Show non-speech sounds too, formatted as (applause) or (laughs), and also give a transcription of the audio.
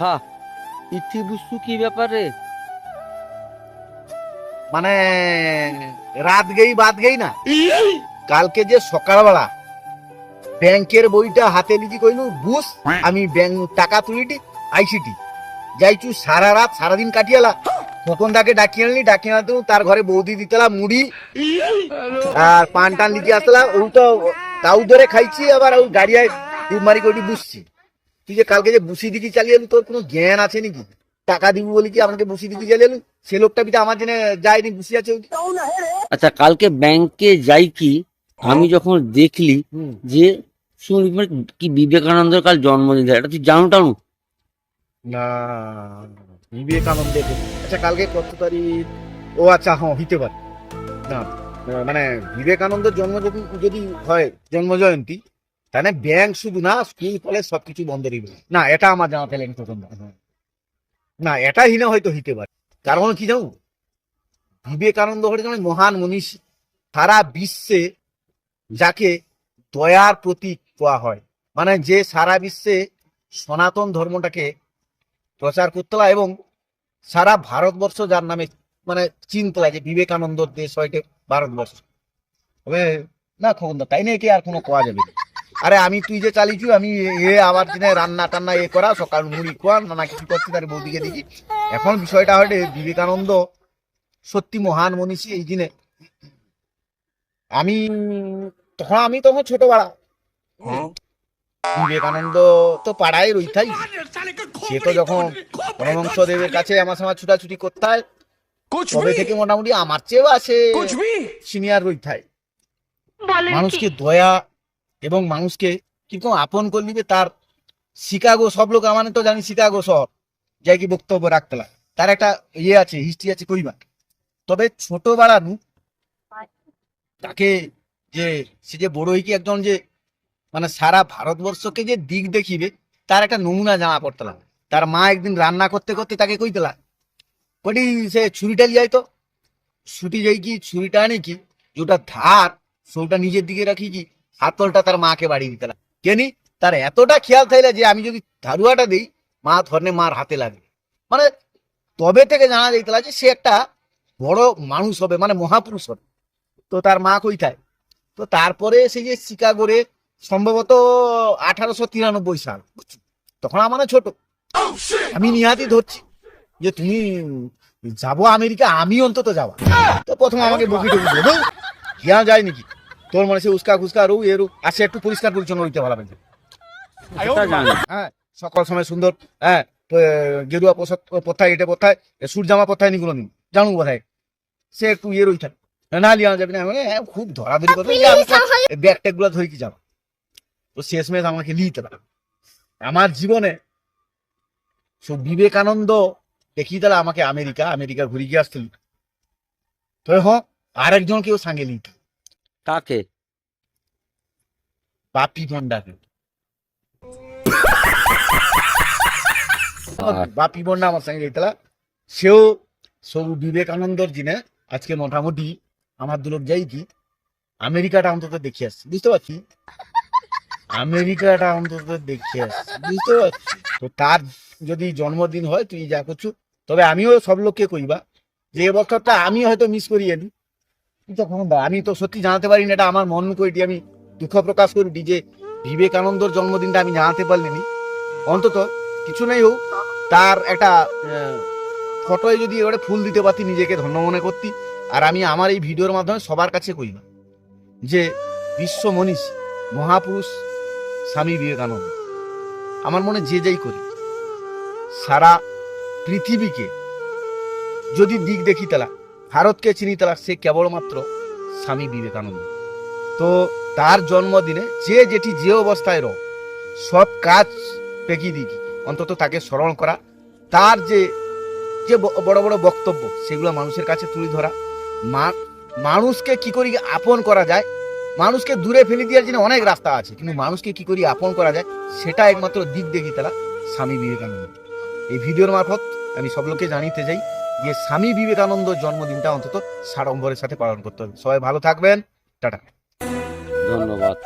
হ্যাঁ কি ব্যাপারে? মানে রাত গেই বাদ গেই না? কালকে যে সকালবেলা ব্যাংকের বইটা হাতে লিখি কইলু বুঝ আমি ব্যাংক টাকা তুলিটি, আইসিটি। যাইছু সারা রাত, সারাদিন কাটিয়ালা। তখন তাকে ডাকিয়ে আনলি ডাকিয়ে আনতে তার ঘরে বৌদি দিতেলা মুড়ি আর পান টান লিখে আসলা ওই তো তাও ধরে খাইছি আবার ওই গাড়িয়ায় ডুব মারি কটি বুঝছি। তুই যে কালকে যে বুসি দিকে চালিয়ে এলু তোর কোনো জ্ঞান আছে নাকি? টাকা দিবি বলি কি আমাকে বুসি দিকে চালিয়ে এলু? সে লোকটা বিটা আমার জন্য যায়নি বুসি আছে আচ্ছা কালকে ব্যাংকে যাই কি আমি যখন দেখলি যে মানে কি বিবেকানন্দের কাল জন্মদিন এটা তুই জানো টানু? না। বিবেকানন্দের আচ্ছা কালকে কত তারিখ? ও আচ্ছা হ্যাঁ হইতে পারে। না মানে বিবেকানন্দের জন্ম যদি হয় জন্ম জয়ন্তী তাহলে ব্যাংক শুধু না স্কুল কলেজ সবকিছু বন্ধ রইবে। না, এটা আমার জানা তাহলে প্রথম না। এটা হিনে হয়তো হইতে পারে। কারণ কি জানো? বিবেকানন্দ হচ্ছে যেমন মহান মনীষী। সারা বিশ্বে যাকে দয়ার প্রতীক কোয়া হয়। মানে যে সারা বিশ্বে সনাতন ধর্মটাকে প্রচার করতলা এবং সারা ভারতবর্ষ যার নামে মানে চিনতলা যে বিবেকানন্দর দেশ হয়তো ভারতবর্ষ। তবে না খবর তাই না কি আর কোনো কোয়া যাবে? না। আরে আমি তুই যে চালিয়েছু আমি এ- আবার দিনে রান্না টান্না এ করা সকাল মুড়ি খোয়া নানা কিছু করছি তার বৌদিকে দেখি। এখন বিষয়টা হলে বিবেকানন্দ সত্যি মহান মনীষী এই দিনে। আমি তখন আমি তখন ছোট বাড়া বিবেকানন্দ তো পাড়ায় রইতাই। সে তো যখন পরমহংস দেবের কাছে আমার সময় ছুটাছুটি করতে হয় তবে থেকে মোটামুটি আমার চেয়েও আছে সিনিয়র রইতাই মানুষকে দয়া এবং মানুষকে কীরকম আপন করলিবে তার শিকাগো সব লোক আমার তো জানি শিকাগো শহর যাই কি বক্তব্য রাখতলা তার একটা ইয়ে আছে হিস্ট্রি আছে কইবা তবে ছোট বাড়ানু তাকে যে সে যে বড় হইকি একজন যে মানে সারা ভারতবর্ষকে যে দিক দেখিবে তার একটা নমুনা জামা পড়তলা তার মা একদিন রান্না করতে করতে তাকে কইতলা কটি সে ছুরিটা লিয়াই তো। ছুটি যাই কি, ছুরিটা আনে কি, যেটা ধার, সেটা নিজের দিকে রাখি কি, হাতলটা তার মাকে বাড়িয়ে দিতলা কেনি তার এতটা খেয়াল থাইলে যে আমি যদি ধারুয়াটা দিই, মা ধরনে মার হাতে লাগবে। মানে তবে থেকে জানা যাইতলা যে সে একটা বড় মানুষ হবে মানে মহাপুরুষ হবে। তো তার মা কইথায় তো তারপরে সেই যে শিকাগোরে সম্ভবত আঠারোশো তিরানব্বই সাল তখন আমার ছোট। আমি নিহাতি ধরছি যে তুমি যাব আমেরিকা আমি অন্তত যাওয়া। তো প্রথম আমাকে বকি টকি ইয়া যায় নাকি? তোর মনে সে উস্কা খুস্কা রু এরু আর সে একটু পরিষ্কার পরিচ্ছন্ন হইতে ভালো হ্যাঁ সকাল সময় সুন্দর হ্যাঁ গেরুয়া পোশাক পথায় এটা পথায় সূর্যামা পথায় নিগুলো নিন জানু বোধহয়। সে একটু ইয়ে রই থাকে। না লিয়া যাবে না। বলি, হ্যাঁ খুব ধরাধরি বলি, ব্যাগ ট্যাগগুলো ধরে কি যাব? তো শেষমেশ আমাকে নিতে আমার জীবনে সব বিবেকানন্দ দেখি তাহলে আমাকে আমেরিকা আমেরিকা ঘুরে গিয়ে আসছিল তো হ কেউ সঙ্গে নিত কাকে? বাপি ভন্ডাকে (laughs) আর বাপি বন্যা আমার সঙ্গে গেতলা সেও সব বিবেকানন্দর জিনে। আজকে মোটামুটি আমার দুলোক যাই কি আমেরিকাটা অন্তত দেখে আসছি। বুঝতে পারছি? (laughs) আমেরিকাটা অন্তত দেখে আসছি। বুঝতে পারছি? তো তার যদি জন্মদিন হয় তুই যা করছু। তবে আমিও সব লোককে কইবা যে বছরটা আমি হয়তো মিস করি আনি কিন্তু এখন বা- আমি তো সত্যি জানাতে পারি না, এটা আমার মন কইটি আমি দুঃখ প্রকাশ করি যে বিবেকানন্দর জন্মদিনটা আমি জানাতে পারলিনি অন্তত কিছু নেই হোক, তার একটা ফটোয় যদি এবারে ফুল দিতে পারতি, নিজেকে ধন্য মনে করতি। আর আমি আমার এই ভিডিওর মাধ্যমে সবার কাছে কই না, যে বিশ্ব মনীষ মহাপুরুষ স্বামী বিবেকানন্দ। আমার মনে যে যাই করি। সারা পৃথিবীকে। যদি দিক দেখি তালা, ভারতকে চিনি তালা, সে কেবলমাত্র স্বামী বিবেকানন্দ। তো তার জন্মদিনে যে যেটি যে অবস্থায় রো, সব কাজ পেকি দিকি, অন্তত তাকে স্মরণ করা, তার যে যে বড় বড় বক্তব্য, সেগুলো মানুষের কাছে তুলে ধরা মানুষকে কি করি আপন করা যায়, মানুষকে দূরে ফেলে দেওয়ার জন্য অনেক রাস্তা আছে, কিন্তু মানুষকে কি করি আপন করা যায়, সেটা একমাত্র দিক দেখি তারা স্বামী বিবেকানন্দ। এই ভিডিওর মারফত আমি সব লোককে জানিতে চাই যে স্বামী বিবেকানন্দ জন্মদিনটা অন্তত সাড়ম্বরের সাথে পালন করতে হবে। সবাই ভালো থাকবেন। টাটা। ধন্যবাদ।